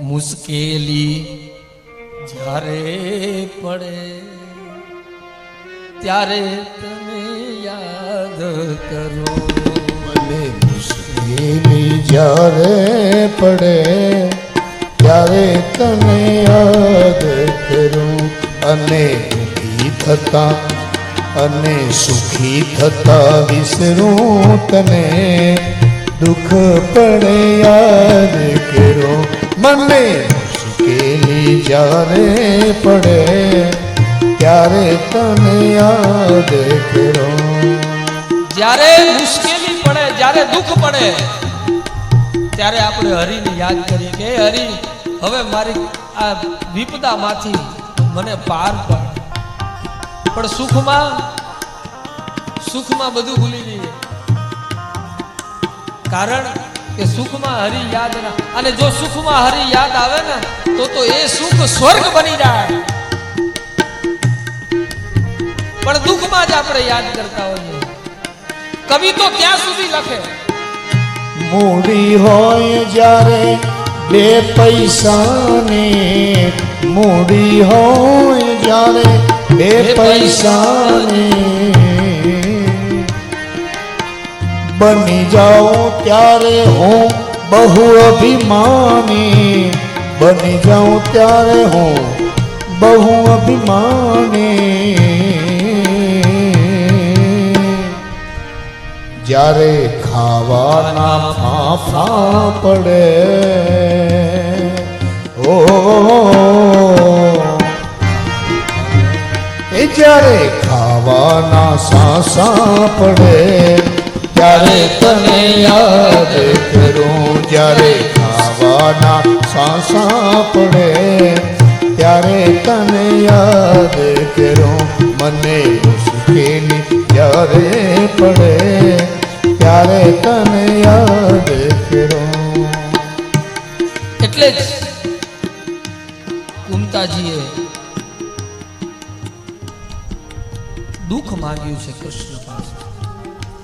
મુશ્કેલી જ્યારે પડે, ત્યારે તમે યાદ કરો. મને મુશ્કેલી જ્યારે પડે, ત્યારે તમે યાદ કરું. અને દુઃખી થતા, અને સુખી થતા વિસરું તને. દુઃખ પડે, યાદ કરો. મને મુશ્કેલી જ્યારે પડે ત્યારે તને યાદ કરો જ્યારે મુશ્કેલી પડે જ્યારે દુઃખ પડે ત્યારે આપણે હરિને યાદ કરીએ કે "હે હરિ હવે મારી આ વિપદામાંથી મને પાર પાડ. પણ સુખમાં સુખમાં બધું ભૂલી જઈએ. કારણ કે સુખમાં હરી યાદ ના. અને જો સુખમાં હરી યાદ આવે ને તો તો એ સુખ સ્વર્ગ બની જાય. પણ દુઃખમાં જ આપણે યાદ કરતા હોઈએ. કવિ તો ક્યાં સુધી લખે. મૂડી હોય જ્યારે બે પૈસાની મૂડી હોય જ્યારે બે પૈસાની બની જાઉં ત્યારે હું બહુ અભિમાની. બની જાઉં ત્યારે હું બહુ અભિમાની. જ્યારે ખાવાના ફાફા પડે, ઓ, એ જ્યારે ખાવાના સાસા પડે ત્યારે તને યાદ કરું જ્યારે ખાવાના સાસા પડે. ત્યારે તને યાદ કરું, મને મુશ્કેલી જ્યારે પડે? ત્યારે તને યાદ કરું. એટલે જ કુમતાજીએ દુઃખ માંગ્યું છે કૃષ્ણ પાસે.